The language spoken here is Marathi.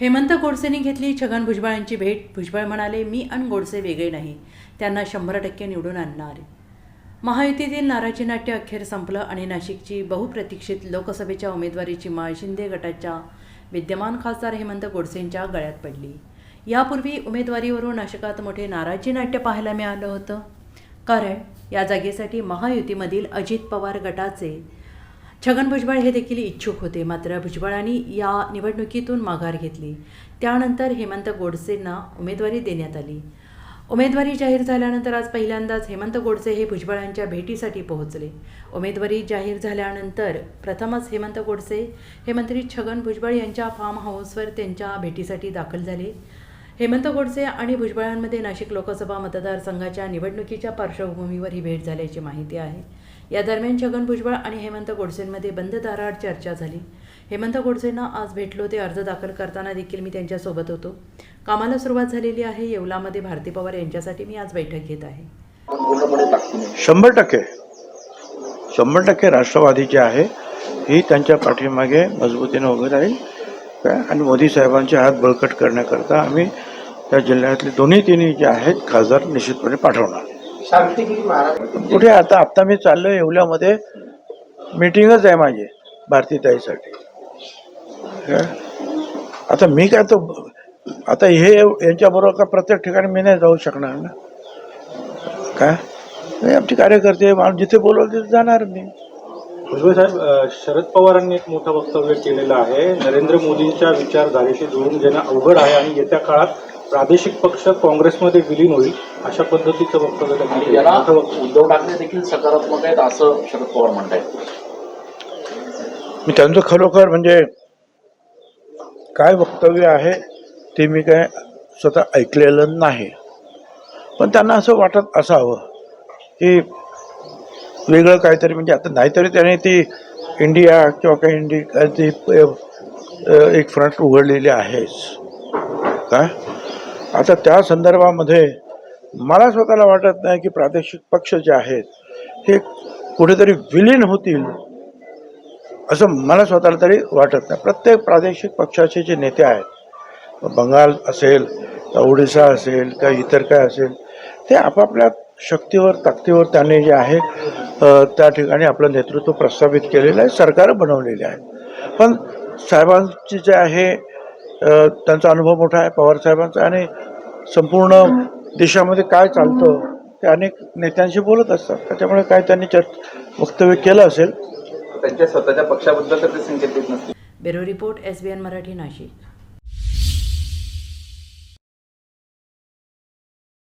हेमंत गोडसेंनी घेतली छगन भुजबळांची भेट. भुजबळ म्हणाले मी आणि गोडसे वेगळे नाही. त्यांना शंभर टक्के निवडून आणणार. महायुतीतील नाराजी नाट्य अखेर संपलं आणि नाशिकची बहुप्रतीक्षित लोकसभेच्या उमेदवारीची माळ शिंदे गटाच्या विद्यमान खासदार हेमंत गोडसेंच्या गळ्यात पडली. यापूर्वी उमेदवारीवरून नाशिकात मोठे नाराजी नाट्य पाहायला मिळालं होतं. कारण या जागेसाठी महायुतीमधील अजित पवार गटाचे छगन भुजबळ हे देखील इच्छुक होते मात्र भुजबळांनी या निवडणुकीतून माघार घेतली. त्यानंतर हेमंत गोडसेंना उमेदवारी देण्यात आली. उमेदवारी जाहीर झाल्यानंतर आज पहिल्यांदाच हेमंत गोडसे हे भुजबळांच्या भेटीसाठी पोहोचले. उमेदवारी जाहीर झाल्यानंतर प्रथमच हेमंत गोडसे हे मंत्री छगन भुजबळ यांच्या फार्म हाऊसवर त्यांच्या भेटीसाठी दाखल झाले. हेमंत गोडसे आणि भुजबळांमध्ये नाशिक लोकसभा मतदारसंघाच्या निवडणुकीच्या पार्श्वभूमीवर ही भेट झाल्याची माहिती आहे. या दरम्यान छगन भुजबळ आणि हेमंत गोडसेंमध्ये बंद दाराआड चर्चा झाली. हेमंत गोडसेंना आज भेटलो ते अर्ज दाखल करताना देखील मी त्यांच्यासोबत होतो. कामाला सुरुवात झालेली आहे. येवलामध्ये भारती पवार यांच्यासाठी मी आज बैठक घेत आहे. शंभर टक्के. शंभर टक्के राष्ट्रवादीचे आहे ही त्यांच्या पाठीमागे मजबूतीने उभी राहील. काय? आणि मोदी साहेबांचे हात बळकट करण्याकरता आम्ही त्या जिल्ह्यातले दोन्ही तिन्ही जे आहेत खासदार निश्चितपणे पाठवणार. शांतिगिरी महाराज. कुठे आता आत्ता मी चाललो येवल्यामध्ये. मीटिंगच आहे माझी भारतीताईसाठी? आता मी काय तो आता हे यांच्याबरोबर का प्रत्येक ठिकाणी मी नाही जाऊ शकणार ना? काय हे आमचे कार्यकर्ते मला जिथे बोलवलं तिथे जाणार मी. साहेब शरद पवारांनी एक मोठं वक्तव्य केलेलं आहे. नरेंद्र मोदींच्या विचारधारेशी जुळून घेणं अवघड आहे आणि येत्या काळात प्रादेशिक पक्ष काँग्रेसमध्ये विलीन होईल अशा पद्धतीचं वक्तव्य त्यांनी. याला. उद्धव ठाकरे देखील सकारात्मक आहेत असं शरद पवार म्हणतायत मी त्यांचं खरोखर म्हणजे काय वक्तव्य आहे ते मी काय स्वतः ऐकलेलं नाही पण त्यांना असं वाटत असावं की वेगळं काहीतरी म्हणजे आता नाहीतरी त्याने ती इंडिया किंवा काही इंडिया ती एक फ्रंट उघडलेली आहेच काय आता त्या संदर्भामध्ये मला स्वतःला वाटत नाही की प्रादेशिक पक्ष जे आहेत हे कुठेतरी विलीन होतील असं मला स्वतःला तरी वाटत नाही. प्रत्येक प्रादेशिक पक्षाचे जे नेते आहेत बंगाल असेल का ओडिसा असेल का इतर काय असेल ते आपापल्या शक्तीवर ताकदीवर त्यांनी जे आहे त्या ठिकाणी आपलं नेतृत्व प्रस्थापित केलेलं आहे सरकार बनवलेले आहे. पण साहेबांची जे आहे त्यांचा अनुभव मोठा आहे पवार साहेबांचा आणि संपूर्ण देशामध्ये काय चालतं ते अनेक नेत्यांशी बोलत असतात. त्याच्यामुळे काय त्यांनी चर्च वक्तव्य केलं असेल. त्यांच्या स्वतःच्या पक्षाबद्दल तर ते संकेत देत नसतील. Bureau report S B N Marathi Nashik.